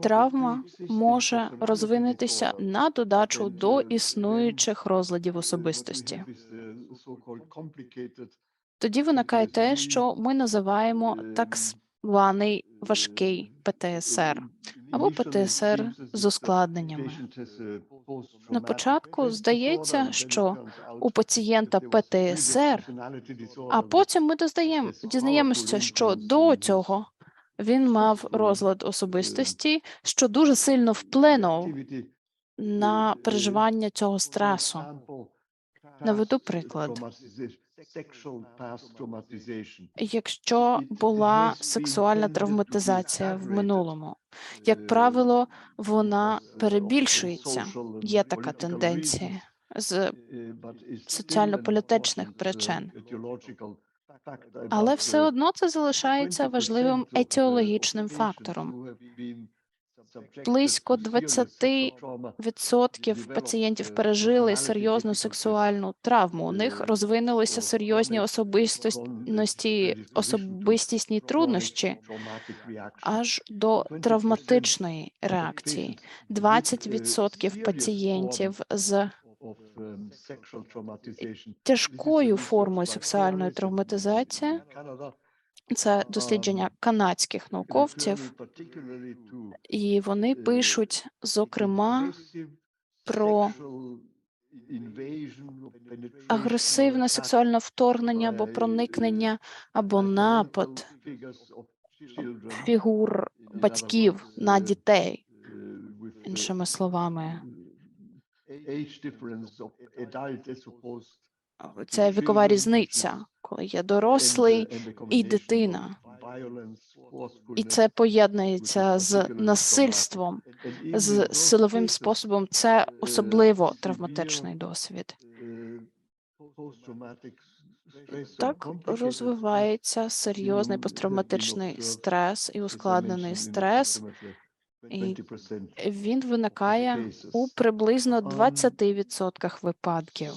Травма може розвинутися на додачу до існуючих розладів особистості. Тоді виникає те, що ми називаємо так званий важкий ПТСР або ПТСР з ускладненнями. На початку здається, що у пацієнта ПТСР, а потім ми дознаємо, дізнаємося, що до цього він мав розлад особистості, що дуже сильно вплинув на переживання цього стресу. Наведу приклад. Якщо була сексуальна травматизація в минулому, як правило, вона перебільшується. Є така тенденція з соціально-політичних причин. Але все одно це залишається важливим етіологічним фактором. Близько 20% Відсотків пацієнтів пережили серйозну сексуальну травму. У них розвинулися серйозні особистості, особистісні труднощі аж до травматичної реакції. 20% пацієнтів з тяжкою формою сексуальної травматизації це дослідження канадських науковців, і вони пишуть, зокрема, про агресивне сексуальне вторгнення або проникнення, або напад фігур батьків на дітей, іншими словами. Це вікова різниця, коли є дорослий і дитина, і це поєднується з насильством, з силовим способом. Це особливо травматичний досвід. Так розвивається серйозний посттравматичний стрес і ускладнений стрес. І Він виникає у приблизно 20% випадків.